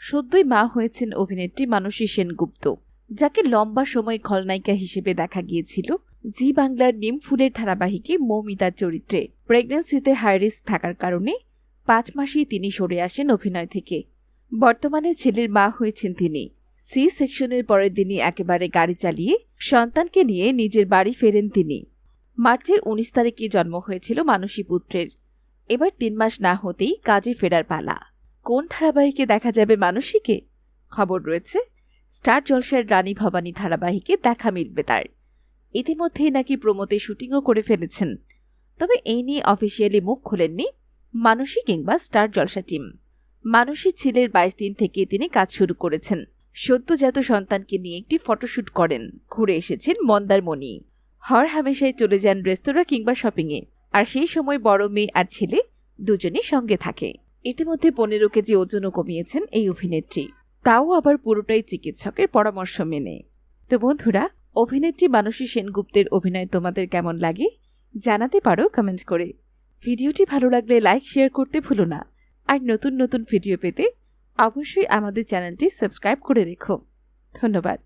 সদ্যই মা হয়েছেন অভিনেত্রী মানসী সেনগুপ্ত, যাকে লম্বা সময় খলনায়িকা হিসেবে দেখা গিয়েছিল। জি বাংলার নিম ফুলের ধারাবাহিকে মৌমিতার চরিত্রে প্রেগন্যান্সিতে হাই রিস্ক থাকার কারণে পাঁচ মাসেই তিনি সরে আসেন অভিনয় থেকে। বর্তমানে ছেলের মা হয়েছেন তিনি। সি সেকশনের পরের দিনই একেবারে গাড়ি চালিয়ে সন্তানকে নিয়ে নিজের বাড়ি ফেরেন তিনি। মার্চের উনিশ তারিখে জন্ম হয়েছিল মানসী পুত্রের। এবার তিন মাস না হতেই কাজে ফেরার পালা। কোন ধারাবাহিকে দেখা যাবে মানসীকে? খবর রয়েছে, স্টার জলসার রানী ভবানী ধারাবাহিকে দেখা মিলবে তার। ইতিমধ্যেই নাকি প্রমোতে শুটিংও করে ফেলেছেন। তবে এই নিয়ে অফিসিয়ালি মুখ খোলেননি মানসী কিংবা স্টার জলসা টিম। মানসী ছিলের বাইশ দিন থেকে তিনি কাজ শুরু করেছেন। সদ্যজাত সন্তানকে নিয়ে একটি ফটোশ্যুট করেন। ঘুরে এসেছেন মন্দারমণি হর হামেশাই চলে যান রেস্তোরাঁ কিংবা শপিংয়ে। আর সেই সময় বড় মেয়ে আর ছেলে দুজনই সঙ্গে থাকে। ইতিমধ্যে পনেরো কেজি ওজনও কমিয়েছেন এই অভিনেত্রী। তাও আবার পুরোটাই চিকিৎসকের পরামর্শ মেনে। তো বন্ধুরা, অভিনেত্রী মানসী সেনগুপ্তের অভিনয় তোমাদের কেমন লাগে জানাতে পারো কমেন্ট করে। ভিডিওটি ভালো লাগলে লাইক, শেয়ার করতে ভুলো না। আর নতুন নতুন ভিডিও পেতে অবশ্যই আমাদের চ্যানেলটি সাবস্ক্রাইব করে রেখো। ধন্যবাদ।